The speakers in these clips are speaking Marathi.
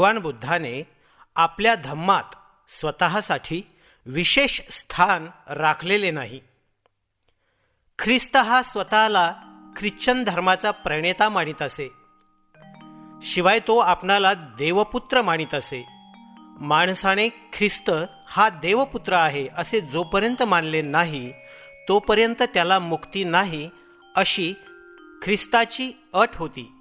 भगवान बुद्धाने आपल्या धम्मात स्वतःसाठी विशेष स्थान राखलेले नाही. ख्रिस्त हा स्वतःला ख्रिश्चन धर्माचा प्रणेता मानित असे. शिवाय तो आपणाला देवपुत्र मानित असे. माणसाने ख्रिस्त हा देवपुत्र आहे असे जोपर्यंत मानले नाही तोपर्यंत त्याला मुक्ती नाही अशी ख्रिस्ताची अट होती.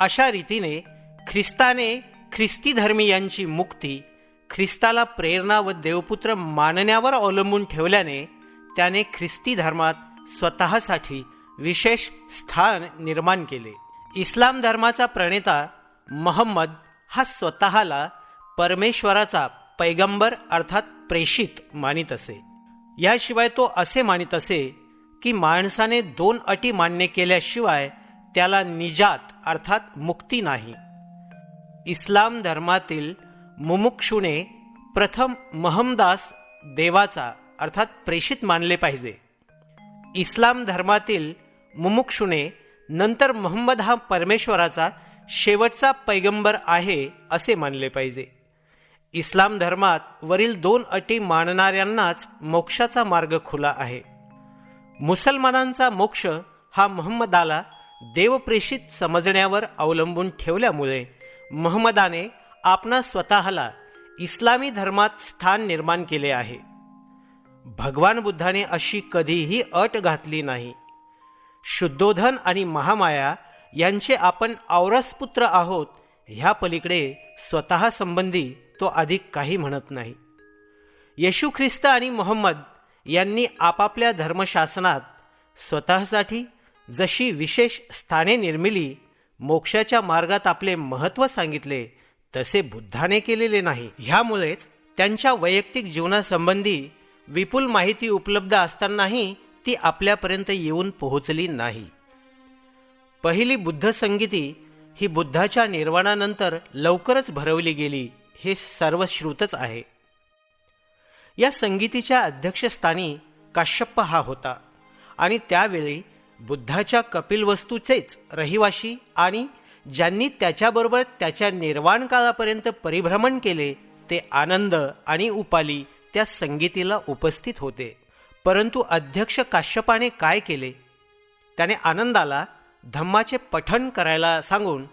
अशा रीतीने ख्रिस्ताने ख्रिस्ती धर्मीयांची मुक्ती ख्रिस्ताला प्रेरणा व देवपुत्र मानण्यावर अवलंबून ठेवल्याने त्याने ख्रिस्ती धर्मात स्वतःसाठी विशेष स्थान निर्माण केले. इस्लाम धर्माचा प्रणेता महम्मद हा स्वतःला परमेश्वराचा पैगंबर अर्थात प्रेषित मानित असे. याशिवाय तो असे मानित असे की माणसाने दोन अटी मान्य केल्याशिवाय त्याला निजात अर्थात मुक्ती नाही. इस्लाम धर्मातील मुमुक्षुने प्रथम महमदास देवाचा अर्थात प्रेषित मानले पाहिजे. इस्लाम धर्मातील मुमुक्षुने नंतर मोहम्मद हा परमेश्वराचा शेवटचा पैगंबर आहे असे मानले पाहिजे. इस्लाम धर्मात वरील दोन अटी मानणाऱ्यांनाच मोक्षाचा मार्ग खुला आहे. मुसलमानांचा मोक्ष हा महम्मदाला देवप्रेषित समजण्यावर अवलंबून ठेवल्यामुळे महम्मदाने आपणा स्वतःला इस्लामी धर्मात स्थान निर्माण केले आहे. भगवान बुद्धाने अशी कधीही अट घातली नाही. शुद्धोधन आणि महामाया यांचे आपण औरसपुत्र आहोत ह्या पलीकडे स्वतः संबंधी तो अधिक काही म्हणत नाही. येशू ख्रिस्त आणि मोहम्मद यांनी आपापल्या धर्मशासनात स्वतःसाठी जशी विशेष स्थाने निर्मिली मोक्षाच्या मार्गात आपले महत्त्व सांगितले तसे बुद्धाने केलेले नाही. ह्यामुळेच त्यांच्या वैयक्तिक जीवनासंबंधी विपुल माहिती उपलब्ध असतानाही ती आपल्यापर्यंत येऊन पोहोचली नाही. पहिली बुद्ध संगीती ही बुद्धाच्या निर्वाणानंतर लवकरच भरवली गेली हे सर्वश्रुतच आहे. या संगीतीच्या अध्यक्षस्थानी काश्यप्प हा होता आणि त्यावेळी बुद्धाच्या कपिलवस्तूचेच रहिवाशी आणि ज्यांनी त्याच्याबरोबर त्याच्या निर्वाण काळापर्यंत परिभ्रमण केले ते आनंद आणि उपाली त्या संगीतीला उपस्थित होते. परंतु अध्यक्ष काश्यपाने काय केले? त्याने आनंदाला धम्माचे पठण करायला सांगून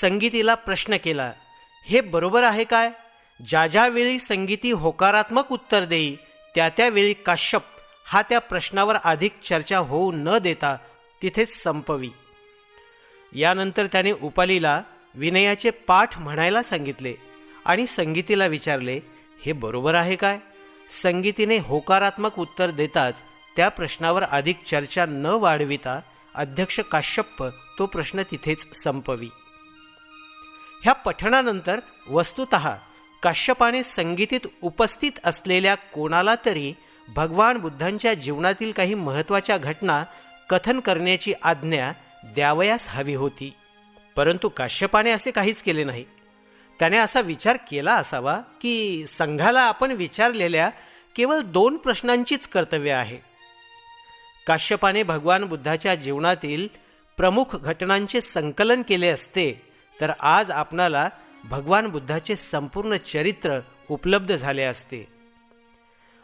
संगीतीला प्रश्न केला हे बरोबर आहे काय? ज्या ज्यावेळी संगीती होकारात्मक उत्तर देई त्या त्यावेळी काश्यप हा त्या प्रश्नावर अधिक चर्चा होऊ न देता तिथेच संपवी. यानंतर त्याने उपालीला विनयाचे पाठ म्हणायला सांगितले आणि संगीतीला विचारले हे बरोबर आहे काय? संगीतीने होकारात्मक उत्तर देताच त्या प्रश्नावर अधिक चर्चा न वाढविता अध्यक्ष काश्यप्प तो प्रश्न तिथेच संपवी. ह्या पठणानंतर वस्तुत काश्यपाने संगीतीत उपस्थित असलेल्या कोणाला तरी भगवान बुद्धांच्या जीवनातील काही महत्त्वाच्या घटना कथन करण्याची आज्ञा द्यावयास हवी होती. परंतु काश्यपाने असे काहीच केले नाही. त्याने असा विचार केला असावा की संघाला आपण विचारलेल्या केवळ दोन प्रश्नांचीच कर्तव्य आहे. काश्यपाने भगवान बुद्धाच्या जीवनातील प्रमुख घटनांचे संकलन केले असते तर आज आपणाला भगवान बुद्धाचे संपूर्ण चरित्र उपलब्ध झाले असते.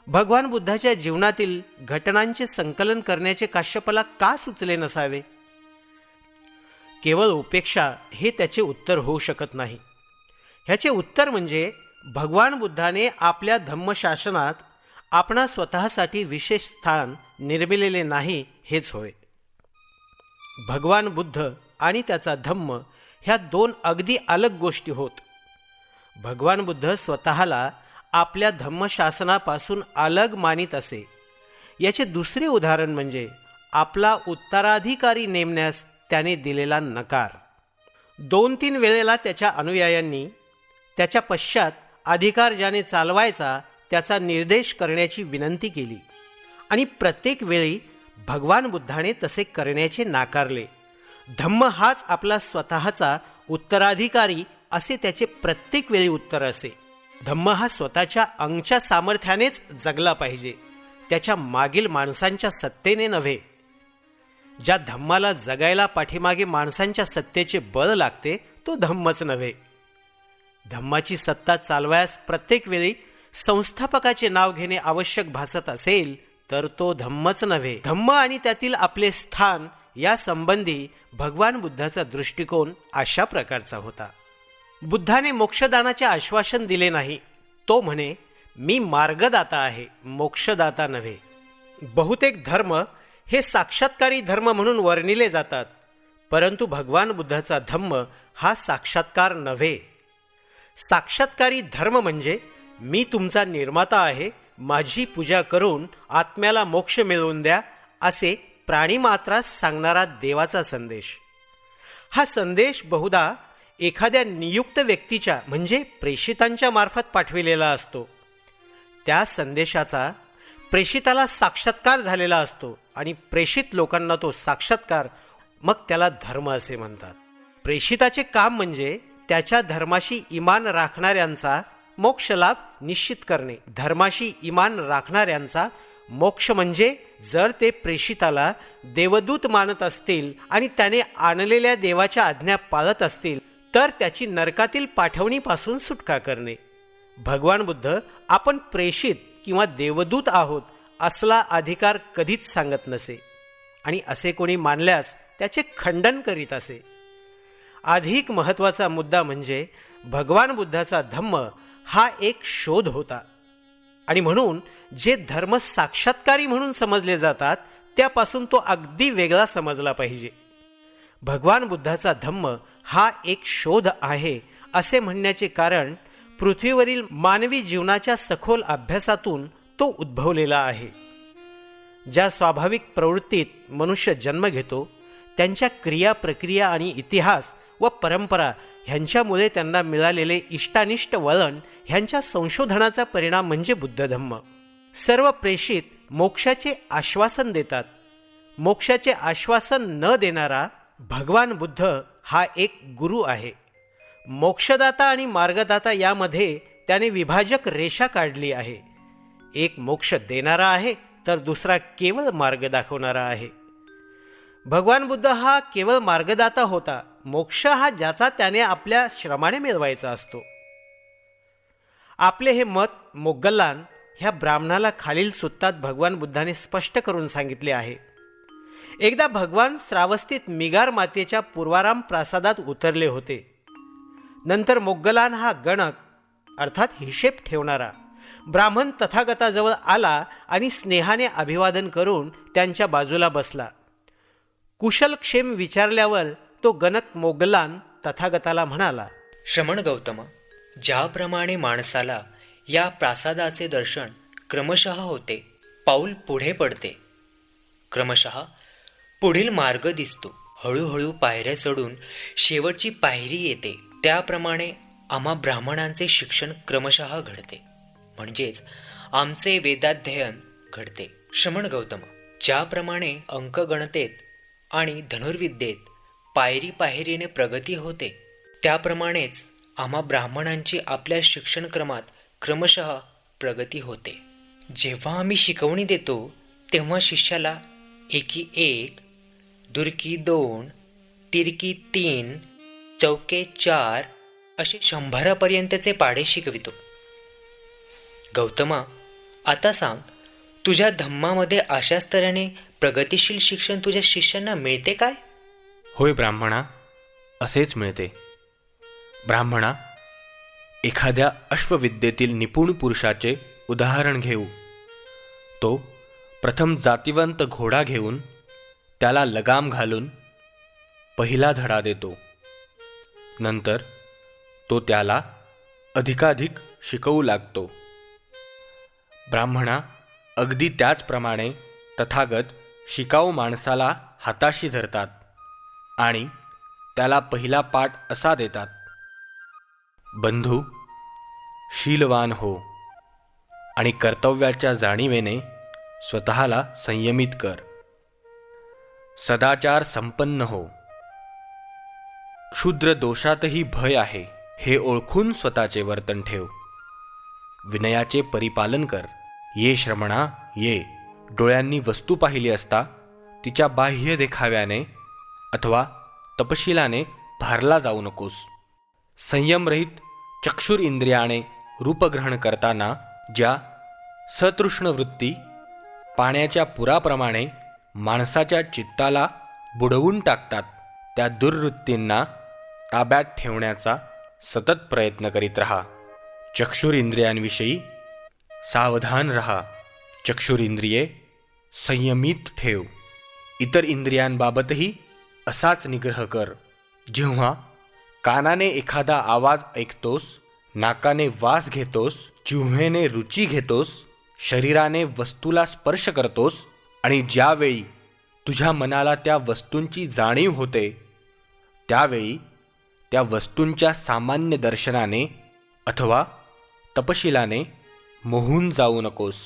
भगवान बुद्धाच्या जीवनातील घटनांचे संकलन करण्याचे काश्यपाला का सुचले नसावे? केवळ उपेक्षा हे त्याचे उत्तर होऊ शकत नाही. ह्याचे उत्तर म्हणजे भगवान बुद्धाने आपल्या धम्मशासनात आपणा स्वतःसाठी विशेष स्थान निर्मिलेले नाही हेच होय. भगवान बुद्ध आणि त्याचा धम्म ह्या दोन अगदी अलग गोष्टी होत. भगवान बुद्ध स्वतःला आपल्या धम्मशासनापासून अलग मानित असे. याचे दुसरे उदाहरण म्हणजे आपला उत्तराधिकारी नेमण्यास त्याने दिलेला नकार. दोन तीन वेळेला त्याच्या अनुयायांनी त्याच्या पश्चात अधिकार ज्याने चालवायचा त्याचा निर्देश करण्याची विनंती केली. आणि प्रत्येक वेळी भगवान बुद्धाने तसे करण्याचे नाकारले. धम्म हाच आपला स्वतःचा उत्तराधिकारी असे त्याचे प्रत्येक वेळी उत्तर असे. धम्म हा स्वतःच्या अंगच्या सामर्थ्यानेच जगला पाहिजे. त्याच्या मागील माणसांच्या सत्तेने नव्हे. ज्या धम्माला जगायला पाठीमागे माणसांच्या सत्तेचे बळ लागते तो धम्मच नव्हे. धम्माची सत्ता चालवायस प्रत्येक वेळी संस्थापकाचे नाव घेणे आवश्यक भासत असेल तर तो धम्मच नव्हे. धम्म आणि त्यातील आपले स्थान या संबंधी भगवान बुद्धाचा दृष्टिकोन अशा प्रकारचा होता. बुद्धाने मोक्षदानाचे आश्वासन दिले नाही. तो म्हणे मी मार्गदाता आहे मोक्षदाता नव्हे. बहुतेक धर्म हे साक्षात्कारी धर्म म्हणून वर्णिले जातात परंतु भगवान बुद्धाचा धम्म हा साक्षात्कार नव्हे. साक्षात्कारी धर्म म्हणजे मी तुमचा निर्माता आहे माझी पूजा करून आत्म्याला मोक्ष मिळवून द्या असे प्राणीमात्रास सांगणारा देवाचा संदेश. हा संदेश बहुधा एखाद्या नियुक्त व्यक्तीच्या म्हणजे प्रेषितांच्या मार्फत पाठविलेला असतो. त्या संदेशाचा प्रेषिताला साक्षात्कार झालेला असतो आणि प्रेषित लोकांना तो साक्षात्कार मग त्याला धर्म असे म्हणतात. प्रेषिताचे काम म्हणजे त्याच्या धर्माशी इमान राखणाऱ्यांचा मोक्षलाभ निश्चित करणे. धर्माशी इमान राखणाऱ्यांचा मोक्ष म्हणजे जर ते प्रेषिताला देवदूत मानत असतील आणि त्याने आणलेल्या देवाच्या आज्ञा पाळत असतील तर त्याची नरकातील पाठवणीपासून सुटका करणे. भगवान बुद्ध आपण प्रेषित किंवा देवदूत आहोत असला अधिकार कधीच सांगत नसे. आणि असे कोणी मानल्यास त्याचे खंडन करीत असे. अधिक महत्त्वाचा मुद्दा म्हणजे भगवान बुद्धाचा धम्म हा एक शोध होता. आणि म्हणून जे धर्म साक्षात्कारी म्हणून समजले जातात त्यापासून तो अगदी वेगळा समजला पाहिजे. भगवान बुद्धाचा धम्म हा एक शोध आहे असे म्हणण्याचे कारण पृथ्वीवरील मानवी जीवनाच्या सखोल अभ्यासातून तो उद्भवलेला आहे. ज्या स्वाभाविक प्रवृत्तीत मनुष्य जन्म घेतो त्यांच्या क्रिया प्रक्रिया आणि इतिहास व परंपरा ह्यांच्यामुळे त्यांना मिळालेले इष्टानिष्ट वळण ह्यांच्या संशोधनाचा परिणाम म्हणजे बुद्धधम्म. सर्व प्रेषित मोक्षाचे आश्वासन देतात. मोक्षाचे आश्वासन न देणारा भगवान बुद्ध हा एक गुरु आहे. मोक्षदाता आणि मार्गदाता यामध्ये त्याने विभाजक रेषा काढली आहे. एक मोक्ष देणारा आहे तर दुसरा केवळ मार्ग दाखवणारा आहे. भगवान बुद्ध हा केवळ मार्गदाता होता मोक्ष हा ज्याचा त्याने आपल्या श्रमाने मिळवायचा असतो. आपले हे मत मोगल्लान ह्या ब्राह्मणाला खालील सुत्तात भगवान बुद्धाने स्पष्ट करून सांगितले आहे. एकदा भगवान श्रावस्तीत मिगार मातेच्या पूर्वाराम प्रासादात उतरले होते. नंतर मोगलान हा गणक अर्थात हिशेब ठेवणारा ब्राह्मण तथागताजवळ आला आणि स्नेहाने अभिवादन करून त्यांच्या बाजूला बसला. कुशलक्षेम विचारल्यावर तो गणक मोगलान तथागताला म्हणाला श्रमण गौतम ज्याप्रमाणे माणसाला या प्रासादाचे दर्शन क्रमशः होते पाऊल पुढे पडते. क्रमशः पुढील मार्ग दिसतो. हळूहळू पायऱ्या चढून शेवटची पायरी येते. त्याप्रमाणे आम्हा ब्राह्मणांचे शिक्षण क्रमशः घडते. म्हणजेच आमचे वेदाध्ययन घडते. श्रमण गौतम ज्याप्रमाणे अंकगणतेत आणि धनुर्विद्येत पायरी पायरीने प्रगती होते त्याप्रमाणेच आम्हा ब्राह्मणांची आपल्या शिक्षणक्रमात क्रमशः प्रगती होते. जेव्हा आम्ही शिकवणी देतो तेव्हा शिष्याला एकी एक दुर्की दोन तिरकी तीन चौके चार असे शंभरापर्यंतचे पाढे शिकवितो. गौतमा आता सांग तुझ्या धम्मामध्ये अशाच तऱ्हेने प्रगतिशील शिक्षण तुझ्या शिष्यांना मिळते काय? होय ब्राह्मणा असेच मिळते. ब्राह्मणा एखाद्या अश्वविद्येतील निपुण पुरुषाचे उदाहरण घेऊ. तो प्रथम जातिवंत घोडा घेऊन त्याला लगाम घालून पहिला धडा देतो. नंतर तो त्याला अधिकाधिक शिकवू लागतो. ब्राह्मणा अगदी त्याचप्रमाणे तथागत शिकाऊ माणसाला हाताशी धरतात आणि त्याला पहिला पाठ असा देतात. बंधू शीलवान हो आणि कर्तव्याच्या जाणीवेने स्वतःला संयमित कर. सदाचार संपन्न हो. क्षुद्र दोषातही भय आहे हे ओळखून स्वतःचे वर्तन ठेव. विनयाचे परिपालन कर. ये श्रमणा ये. डोळ्यांनी वस्तू पाहिली असता तिच्या बाह्य देखाव्याने अथवा तपशिलाने भारला जाऊ नकोस. संयमरहित चक्षुर इंद्रियाने रूपग्रहण करताना ज्या सतृष्ण वृत्ती पाण्याच्या पुराप्रमाणे माणसाच्या चित्ताला बुडवून टाकतात त्या दुर्वृत्तींना ताब्यात ठेवण्याचा सतत प्रयत्न करीत रहा. चक्षुर इंद्रियांविषयी सावधान रहा. चक्षुर इंद्रिये संयमित ठेव. इतर इंद्रियांबाबतही असाच निग्रह कर. जेव्हा कानाने एखादा आवाज ऐकतोस नाकाने वास घेतोस जिव्हेने रुची घेतोस शरीराने वस्तूला स्पर्श करतोस आणि ज्यावेळी तुझ्या मनाला त्या वस्तूंची जाणीव होते त्यावेळी त्या वस्तूंच्या सामान्य दर्शनाने अथवा तपशिलाने मोहून जाऊ नकोस.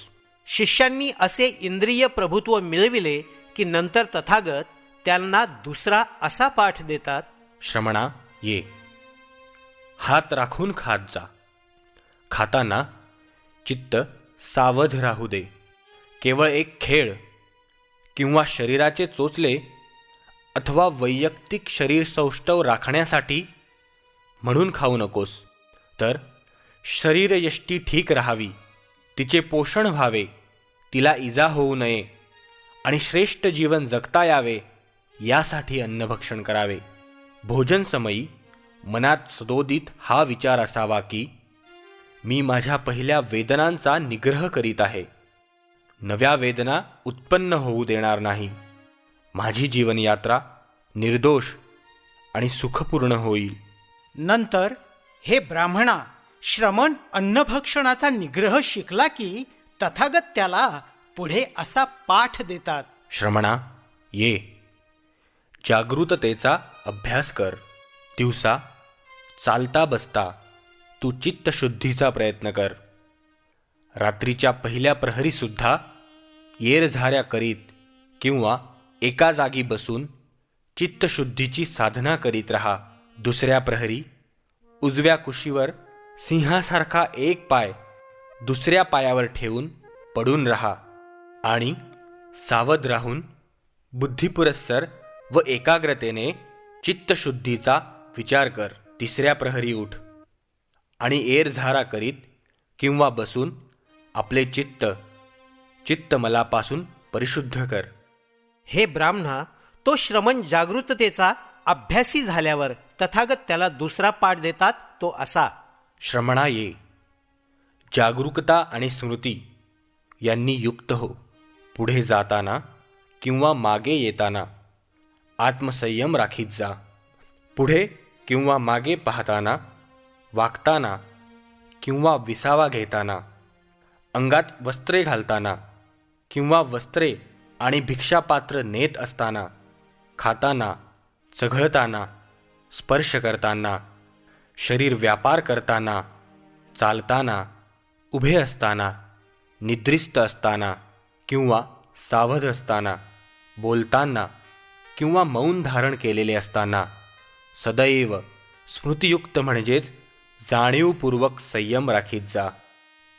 शिष्यांनी असे इंद्रिय प्रभुत्व मिळविले की नंतर तथागत त्यांना दुसरा असा पाठ देतात श्रमणा ये. हात राखून खात जा. खाताना चित्त सावध राहू दे. केवळ एक खेळ किंवा शरीराचे चोचले अथवा वैयक्तिक शरीर सौष्ठव राखण्यासाठी म्हणून खाऊ नकोस. तर शरीरयष्टी ठीक राहावी. तिचे पोषण व्हावे. तिला इजा होऊ नये आणि श्रेष्ठ जीवन जगता यावे यासाठी अन्नभक्षण करावे. भोजन समयी मनात सदोदित हा विचार असावा की मी माझ्या पहिल्या वेदनांचा निग्रह करीत आहे. नव्या वेदना उत्पन्न होऊ देणार नाही. माझी जीवनयात्रा निर्दोष आणि सुखपूर्ण होईल. नंतर हे ब्राह्मणा श्रमण अन्नभक्षणाचा निग्रह शिकला की तथागत त्याला पुढे असा पाठ देतात. श्रमणा ये. जागृततेचा अभ्यास कर. दिवसा चालता बसता तू चित्तशुद्धीचा प्रयत्न कर. रात्रीच्या पहिल्या प्रहरीसुद्धा येरझाऱ्या करीत किंवा एका जागी बसून चित्तशुद्धीची साधना करीत रहा दुसऱ्या प्रहरी. उजव्या कुशीवर सिंहासारखा एक पाय दुसऱ्या पायावर ठेवून पडून रहा आणि सावध राहून बुद्धिपुरस्सर व एकाग्रतेने चित्तशुद्धीचा विचार कर. तिसऱ्या प्रहरी उठ आणि एरझारा करीत किंवा बसून आपले चित्त चित्तमलापासून परिशुद्ध कर. हे ब्राह्मणा तो श्रमण जागृततेचा अभ्यासी झाल्यावर तथागत त्याला दुसरा पाठ देतात तो असा. श्रमणा ये जागरूकता आणि स्मृती यांनी युक्त हो. पुढे जाताना किंवा मागे येताना आत्मसंयम राखीत जा. पुढे किंवा मागे पाहताना वागताना किंवा विसावा घेताना अंगात वस्त्रे घालताना किंवा वस्त्रे आणि भिक्षापात्र नेत असताना खाताना चघळताना स्पर्श करताना शरीर व्यापार करताना चालताना उभे असताना निद्रिस्त असताना किंवा सावध असताना बोलताना किंवा मौन धारण केलेले असताना सदैव स्मृतियुक्त म्हणजेच जाणीवपूर्वक संयम राखीत जा.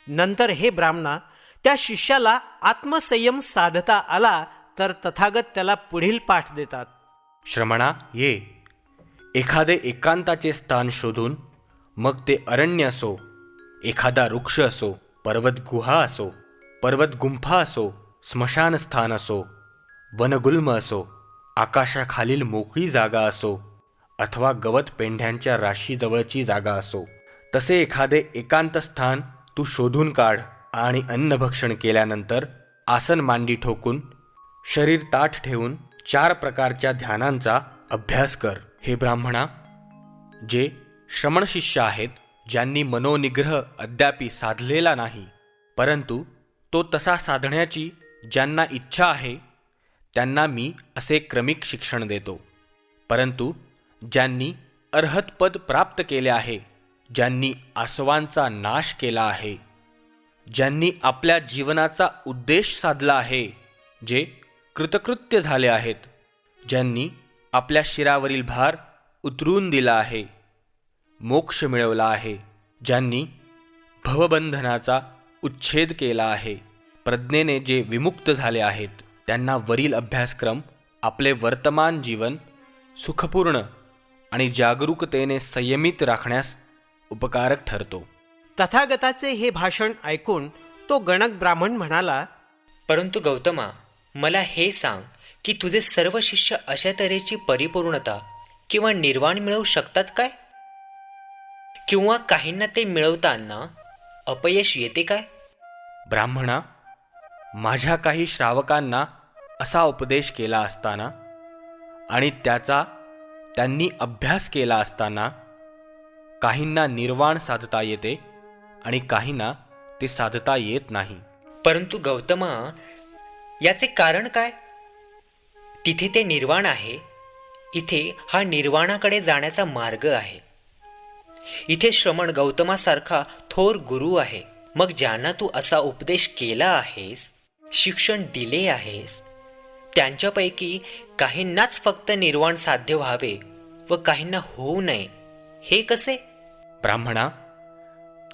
नंतर हे ब्राह्मणा त्या शिष्याला आत्मसंयम साधता आला तर तथागत त्याला पुढील पाठ देतात. श्रमणा ये. एखादे एकांताचे स्थान शोधून मग ते अरण्य असो एखादा वृक्ष असो पर्वत गुहा असो पर्वत गुंफा असो स्मशान स्थान असो वनगुल्म असो आकाशाखालील मोकळी जागा असो अथवा गवत पेंढ्यांच्या राशीजवळची जागा असो तसे एखादे एकांत स्थान तू शोधून काढ. आणि अन्नभक्षण केल्यानंतर आसन मांडी ठोकून शरीर ताठ ठेवून चार प्रकारच्या ध्यानांचा अभ्यास कर हे ब्राह्मणा. जे श्रमण शिष्य आहेत ज्यांनी मनोनिग्रह अद्यापी साधलेला नाही परंतु तो तसा साधण्याची ज्यांना इच्छा आहे त्यांना मी असे क्रमिक शिक्षण देतो. परंतु ज्यांनी अर्हतपद प्राप्त केले आहे ज्यांनी आसवांचा नाश केला आहे ज्यांनी आपल्या जीवनाचा उद्देश साधला आहे जे कृतकृत्य झाले आहेत ज्यांनी आपल्या शिरावरील भार उतरून दिला आहे मोक्ष मिळवला आहे ज्यांनी भवबंधनाचा उच्छेद केला आहे प्रज्ञेने जे विमुक्त झाले आहेत त्यांना वरील अभ्यासक्रम आपले वर्तमान जीवन सुखपूर्ण आणि जागरूकतेने संयमित राखण्यास उपकारक ठरतो. तथागताचे हे भाषण ऐकून तो गणक ब्राह्मण म्हणाला परंतु गौतमा मला हे सांग की तुझे सर्व शिष्य अशा तऱ्हेची परिपूर्णता किंवा निर्वाण मिळवू शकतात काय? किंवा काहींना ते मिळवताना अपयश येते काय? ब्राह्मणा माझ्या काही श्रावकांना असा उपदेश केला असताना आणि त्याचा त्यांनी अभ्यास केला असताना काहींना निर्वाण साधता येते आणि काहींना ते साधता येत नाही. परंतु गौतमा याचे कारण काय? तिथे ते निर्वाण आहे. इथे हा निर्वाणाकडे जाण्याचा मार्ग आहे. इथे श्रमण गौतमासारखा थोर गुरु आहे. मग ज्यांना तू असा उपदेश केला आहेस शिक्षण दिले आहेस त्यांच्यापैकी काहींनाच फक्त निर्वाण साध्य व्हावे व काहींना होऊ नये. हे कसे? ब्राह्मणा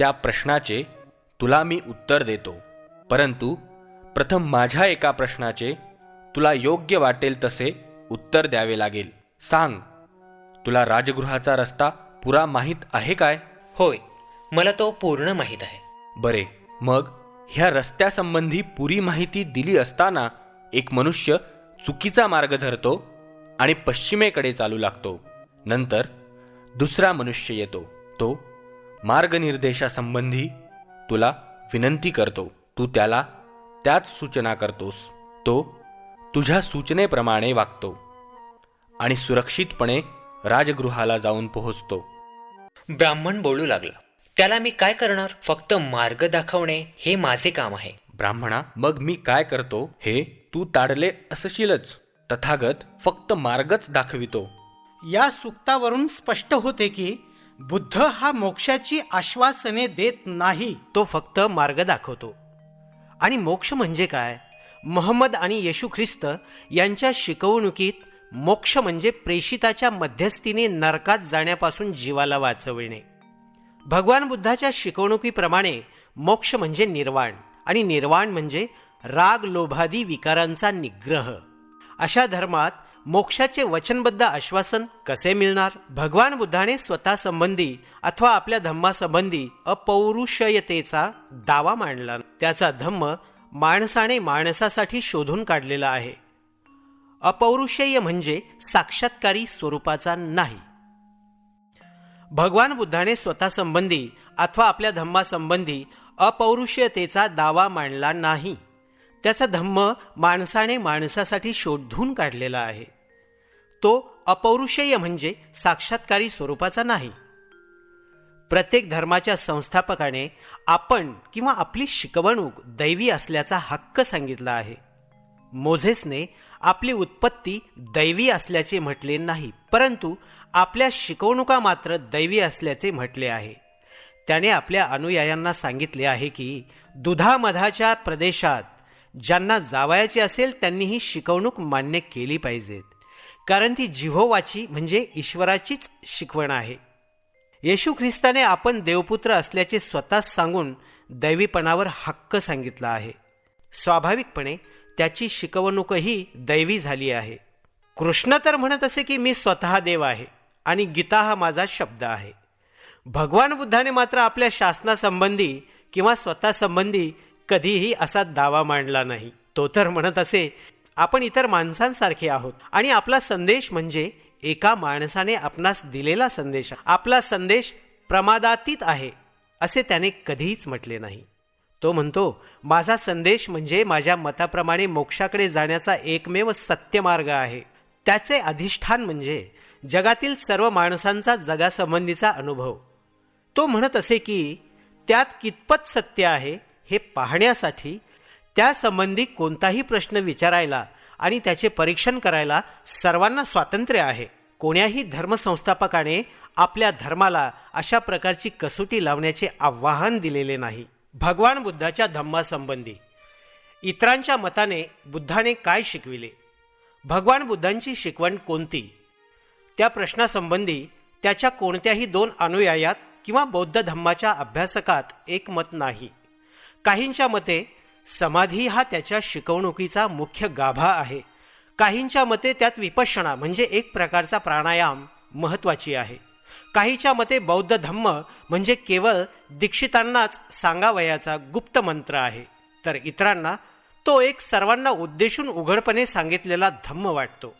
त्या प्रश्नाचे तुला मी उत्तर देतो. परंतु प्रथम माझ्या एका प्रश्नाचे तुला योग्य वाटेल तसे उत्तर द्यावे लागेल. सांग तुला राजगृहाचा रस्ता पुरा माहीत आहे काय? होय मला तो पूर्ण माहीत आहे. बरे मग ह्या रस्त्यासंबंधी पुरी माहिती दिली असताना एक मनुष्य चुकीचा मार्ग धरतो आणि पश्चिमेकडे चालू लागतो. नंतर दुसरा मनुष्य येतो. तो मार्गनिर्देशासंबंधी तुला विनंती करतो. तू त्याला त्याच सूचना करतोस. तो तुझ्या सूचनेप्रमाणे वागतो आणि सुरक्षितपणे राजगृहाला जाऊन पोहोचतो. ब्राह्मण बोलू लागला त्याला मी काय करणार? फक्त मार्ग दाखवणे हे माझे काम आहे. ब्राह्मणा मग मी काय करतो? हे तू ताडले असशीलच. तथागत फक्त मार्गच दाखवितो. या सुक्तावरून स्पष्ट होते की बुद्ध हा मोक्षाची आश्वासने देत नाही. तो फक्त मार्ग दाखवतो. आणि मोक्ष म्हणजे काय? महम्मद आणि येशू ख्रिस्त यांच्या शिकवणुकीत मोक्ष म्हणजे प्रेषिताच्या मध्यस्थीने नरकात जाण्यापासून जीवाला वाचविणे. भगवान बुद्धाच्या शिकवणुकीप्रमाणे मोक्ष म्हणजे निर्वाण आणि निर्वाण म्हणजे राग लोभादी विकारांचा निग्रह. अशा धर्मात मोक्षाचे वचनबद्ध आश्वासन कसे मिळणार? भगवान बुद्धाने स्वतः संबंधी अथवा आपल्या धम्मासंबंधी अपौरुषयतेचा दावा मांडला. त्याचा धम्म माणसाने माणसासाठी शोधून काढलेला आहे. अपौरुषेय म्हणजे साक्षात्कारी स्वरूपाचा नाही. भगवान बुद्धाने स्वतःसंबंधी अथवा आपल्या धम्मासंबंधी अपौरुषयतेचा दावा मांडला नाही. त्याचा धम्म माणसाने माणसासाठी शोधून काढलेला आहे. तो अपौरुषेय म्हणजे साक्षात्कारी स्वरूपाचा नाही. प्रत्येक धर्माच्या संस्थापकाने आपण किंवा आपली शिकवणूक दैवी असल्याचा हक्क सांगितला आहे. मोझेसने आपली उत्पत्ती दैवी असल्याचे म्हटले नाही परंतु आपल्या शिकवणुका मात्र दैवी असल्याचे म्हटले आहे. त्याने आपल्या अनुयायांना सांगितले आहे की दुधामधाच्या प्रदेशात ज्यांना जावायची असेल त्यांनी ही शिकवणूक मान्य केली पाहिजेत. कारण ती जिव्होवाची म्हणजे ईश्वराचीच शिकवण आहे. येशू ख्रिस्ताने आपण देवपुत्र असल्याचे स्वतःच सांगून दैवीपणावर हक्क सांगितला आहे. स्वाभाविकपणे त्याची शिकवणूकही दैवी झाली आहे. कृष्ण तर म्हणत असे की मी स्वतः देव आहे आणि गीता हा माझा शब्द आहे. भगवान बुद्धाने मात्र आपल्या शासनासंबंधी किंवा स्वतः संबंधी कधीही असा दावा मांडला नाही. तो तर म्हणत असे आपण इतर माणसांसारखे आहोत आणि आपला संदेश म्हणजे एका माणसाने आपणास दिलेला संदेश. आपला संदेश प्रमादातीत आहे असे त्याने कधीच म्हटले नाही. तो म्हणतो माझा संदेश म्हणजे माझ्या मताप्रमाणे मोक्षाकडे जाण्याचा एकमेव सत्य मार्ग आहे. त्याचे अधिष्ठान म्हणजे जगातील सर्व माणसांचा जगासंबंधीचा अनुभव. तो म्हणत असे की त्यात कितपत सत्य आहे हे पाहण्यासाठी त्यासंबंधी कोणताही प्रश्न विचारायला आणि त्याचे परीक्षण करायला सर्वांना स्वातंत्र्य आहे. कोण्याही धर्मसंस्थापकाने आपल्या धर्माला अशा प्रकारची कसोटी लावण्याचे आव्हान दिलेले नाही. भगवान बुद्धाच्या धम्मासंबंधी इतरांच्या मताने बुद्धाने काय शिकविले? भगवान बुद्धांची शिकवण कोणती? त्या प्रश्नासंबंधी त्याच्या कोणत्याही दोन अनुयायात किंवा बौद्ध धम्माच्या अभ्यासकात एकमत नाही. काहींच्या मते समाधी हा त्याच्या शिकवणुकीचा मुख्य गाभा आहे. काहींच्या मते त्यात विपश्यना म्हणजे एक प्रकारचा प्राणायाम महत्वाची आहे. काहीच्या मते बौद्ध धम्म म्हणजे केवळ दीक्षितांनाच सांगावयाचा गुप्त मंत्र आहे. तर इतरांना तो एक सर्वांना उद्देशून उघडपणे सांगितलेला धम्म वाटतो.